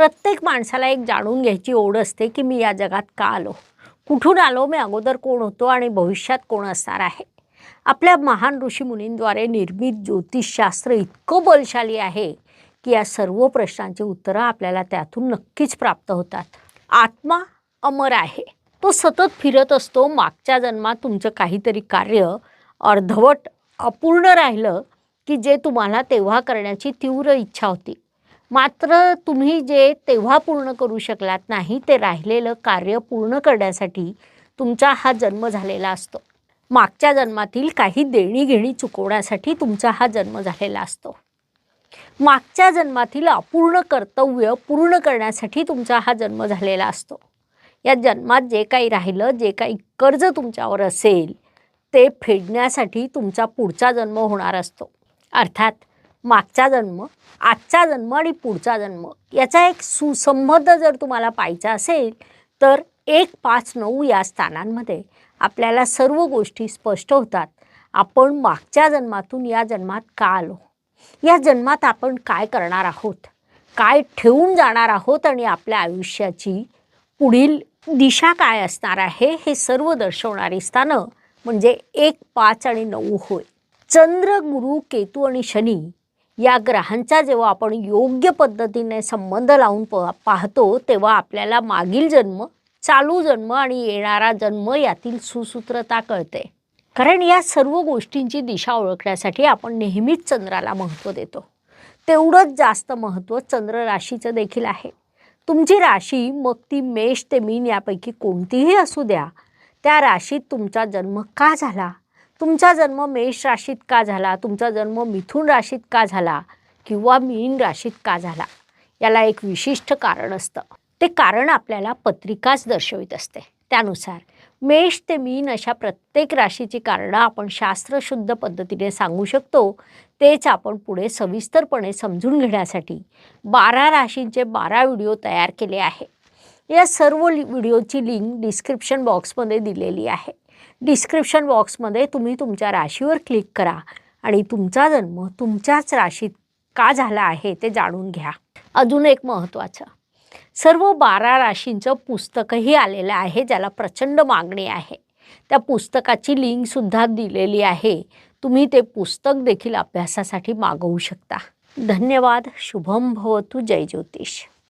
प्रत्येक माणसाला एक जाणून घ्यायची ओढ असते की मी या जगात का आलो? कुठून आलो? मी अगोदर कोण होतो आणि भविष्यात कोण असणार आहे? आपल्या महान ऋषीमुनींद्वारे निर्मित ज्योतिषशास्त्र इतकं बलशाली आहे की या सर्व प्रश्नांची उत्तरं आपल्याला त्यातून नक्कीच प्राप्त होतात. आत्मा अमर आहे. तो सतत फिरत असतो. मागच्या जन्मात तुमचं काहीतरी कार्य अर्धवट अपूर्ण राहिलं की जे तुम्हाला तेव्हा करण्याची तीव्र इच्छा होती. मात्र तुम्ही जे तेव्हा पूर्ण करू शकलात नाही ते राहिलेलं कार्य पूर्ण करण्यासाठी तुमचा हा जन्म झालेला असतो. मागच्या जन्मातील काही देणीघेणी चुकवण्यासाठी तुमचा हा जन्म झालेला असतो. मागच्या जन्मातील अपूर्ण कर्तव्य पूर्ण करण्यासाठी तुमचा हा जन्म झालेला असतो. या जन्मात जे काही राहिलं जे काही कर्ज तुमच्यावर असेल ते फेडण्यासाठी तुमचा पुढचा जन्म होणार असतो. अर्थात मागचा जन्म आजचा जन्म आणि पुढचा जन्म याचा एक सुसंबंध जर तुम्हाला पाहायचा असेल तर एक पाच नऊ या स्थानांमध्ये आपल्याला सर्व गोष्टी स्पष्ट होतात. आपण मागच्या जन्मातून या जन्मात का आलो? या जन्मात आपण काय करणार आहोत? काय ठेवून जाणार आहोत आणि आपल्या आयुष्याची पुढील दिशा काय असणार आहे हे सर्व दर्शवणारी स्थानं म्हणजे एक पाच आणि नऊ होय. चंद्र गुरु केतू आणि शनी या ग्रहांचा जेव्हा आपण योग्य पद्धतीने संबंध लावून प पाहतो तेव्हा आपल्याला मागील जन्म चालू जन्म आणि येणारा जन्म यातील सुसूत्रता कळते. कारण या सर्व गोष्टींची दिशा ओळखण्यासाठी आपण नेहमीच चंद्राला महत्त्व देतो. तेवढंच जास्त महत्त्व चंद्र राशीचं देखील आहे. तुमची राशी मग ती मेष ते मीन यापैकी कोणतीही असू द्या त्या राशीत तुमचा जन्म का झाला? तुमचा जन्म मेष राशीत का झाला? तुमचा जन्म मिथुन राशीत का झाला? किंवा मीन राशीत का झाला? याला एक विशिष्ट कारण असतं. ते कारण आपल्याला पत्रिकाच दर्शवित असते. त्यानुसार मेष ते मीन अशा प्रत्येक राशीची कारणं आपण शास्त्रशुद्ध पद्धतीने सांगू शकतो. तेच आपण पुढे सविस्तरपणे समजून घेण्यासाठी बारा राशींचे बारा व्हिडिओ तयार केले आहे या सर्व लि व्हिडिओची लिंक डिस्क्रिप्शन बॉक्समध्ये दिलेली आहे. डिस्क्रिप्शन बॉक्समध्ये तुम्ही तुमच्या राशीवर क्लिक करा आणि तुमचा जन्म तुमच्याच राशीत का झाला आहे ते जाणून घ्या. अजून एक महत्त्वाचं. सर्व बारा राशींचं पुस्तकही आलेलं आहे ज्याला प्रचंड मागणी आहे. त्या पुस्तकाची लिंकसुद्धा दिलेली आहे. तुम्ही ते पुस्तक देखील अभ्यासासाठी मागवू शकता. धन्यवाद शुभम भवतु जय ज्योतिष.